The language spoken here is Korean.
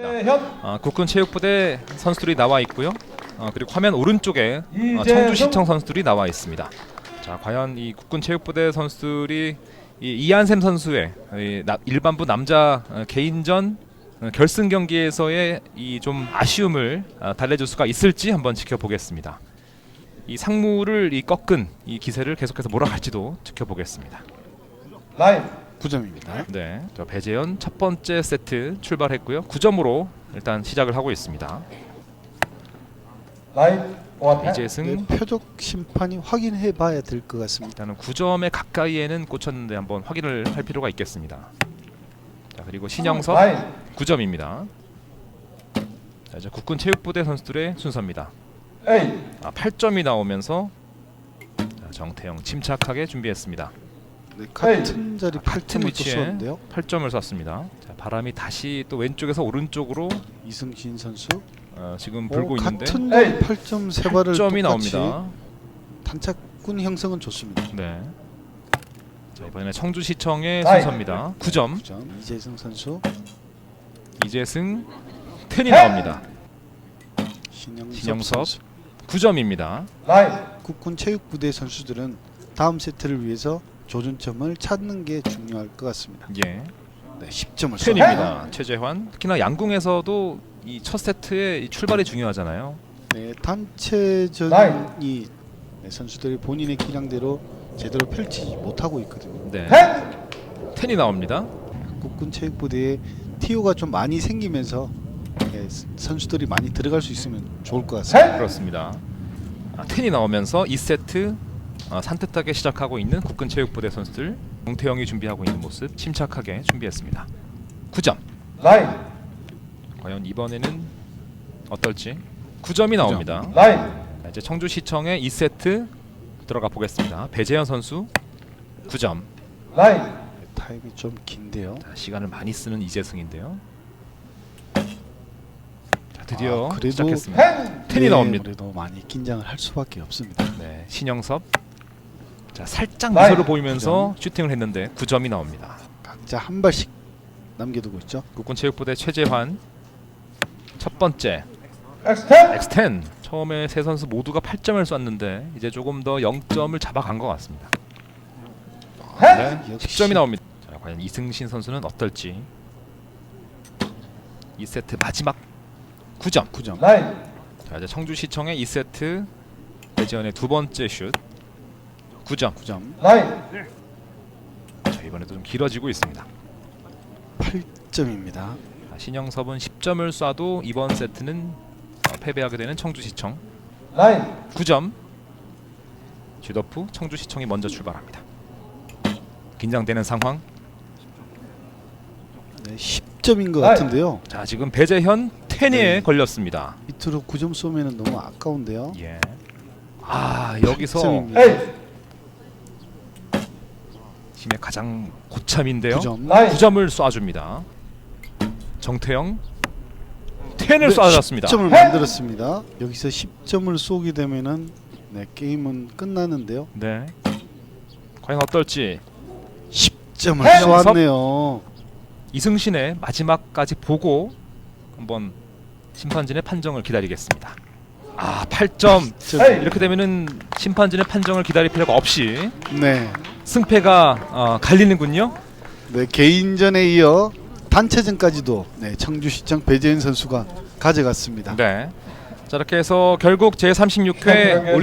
현 아, 국군 체육부대 선수들이 나와 있고요. 어, 그리고 화면 오른쪽에 어. 청주시청 선수들이 나와 있습니다. 자, 과연 이 국군 체육부대 선수들이 이 이한샘 선수의 이 나- 일반부 남자 어, 개인전 어, 결승 경기에서의 이 좀 아쉬움을 어, 달래줄 수가 있을지 한번 지켜보겠습니다. 이 상무를 이 꺾은 이 기세를 계속해서 몰아갈지도 지켜보겠습니다. 라인 9점입니다. 네, 저 배재현 첫 번째 세트 출발했고요. 9점으로 일단 시작을 하고 있습니다. 이재승 네, 표적 심판이 확인해 봐야 될 것 같습니다. 일단은 9점에 가까이에는 꽂혔는데 한번 확인을 할 필요가 있겠습니다. 자 그리고 신영섭 라인 9점입니다. 자 이제 국군 체육부대 선수들의 순서입니다. 아 8점이 나오면서 자, 정태영 침착하게 준비했습니다. 네, 같은 자리 같은 8점을 또 위치에 쏘는데요. 8점을 쐈습니다. 자 바람이 다시 또 왼쪽에서 오른쪽으로 이승신 선수 어, 지금 오, 불고 있는데 같은 에이. 자리 8점 세 발을 8점이 똑같이 나옵니다. 단착군 형성은 좋습니다. 네. 자 이번에 청주시청의 아이. 순서입니다. 9점 9점 이재승 선수, 이재승 텐이 나옵니다. 신영섭, 신영섭. 선수. 9점입니다. 라인 국군 체육부대 선수들은 다음 세트를 위해서 조준점을 찾는 게 중요할 것 같습니다. 예. 네, 10점을 쏘. 텐입니다. 최재환. 특히나 양궁에서도 이 첫 세트의 이 출발이 중요하잖아요. 네, 단체전이 라인. 네, 선수들이 본인의 기량대로 제대로 펼치지 못하고 있거든요. 네. 텐 텐이 나옵니다. 국군 체육부대에 티오가 좀 많이 생기면서 네, 스- 선수들이 많이 들어갈 수 있으면 좋을 것 같습니다. 텐 그렇습니다. 아, 텐이 나오면서 2세트 아, 산뜻하게 시작하고 있는 국군 체육부대 선수들 동태영이 준비하고 있는 모습 침착하게 준비했습니다. 9점. 라인 과연 이번에는 어떨지 9점이 나옵니다. 라인 자, 이제 청주시청의 2세트 들어가 보겠습니다. 배재현 선수 9점. 라인 타임이 좀 긴데요. 자, 시간을 많이 쓰는 이재승인데요. 자, 드디어 아, 그래도- 시작했습니다. 텐 텐이 네, 나옵니다. 그래도 많이 긴장을 할 수밖에 없습니다. 네, 신영섭. 자, 살짝. 미소를 보이면서 슈팅을 했는데 9점이 나옵니다. 각자 한 발씩 남겨두고 있죠. 국군 체육부대 최재환 첫 번째 엑스텐 X10 처음에 세 선수 모두가 8점을 쐈는데 이제 조금 더 0점을 잡아간 것 같습니다. 텐 네, 역시. 10점이 나옵니다. 자, 과연 이승신 선수는 어떨지. 2세트 마지막 9점. 9점. 라인 자, 이제 청주시청의 2세트 배지현의 두 번째 슛. 9점. 9점. 라인 자, 이번에도 좀 길어지고 있습니다. 8점입니다. 자, 신영섭은 10점을 쏴도 이번 세트는 어, 패배하게 되는 청주시청. 라인 9점. 쥐더프 청주시청이 먼저 출발합니다. 긴장되는 상황. 네, 10점인 것 라인. 같은데요. 자, 지금 배재현 테니에 네. 걸렸습니다. 밑으로 9점 쏘면 너무 아까운데요. 예. 아, 여기서 8점입니다. A 팀의 가장 고참인데요. 9점. 라인 9점 을 쏴줍니다. 정태영 텐을 네, 쏴줬습니다. 10점을 만들었습니다. 여기서 10점을 쏘게 되면은 네, 게임은 끝나는데요. 네. 과연 어떨지 10점을 해! 쏘았네요. 이승신의 마지막까지 보고 한번 심판진의 판정을 기다리겠습니다. 아, 8점. 에이! 이렇게 되면은 심판진의 판정을 기다릴 필요가 없이 네. 승패가 어, 갈리는군요. 네, 개인전에 이어 단체전까지도 네, 청주시청 배재현 선수가 가져갔습니다. 네. 자, 이렇게 해서 결국 제 36회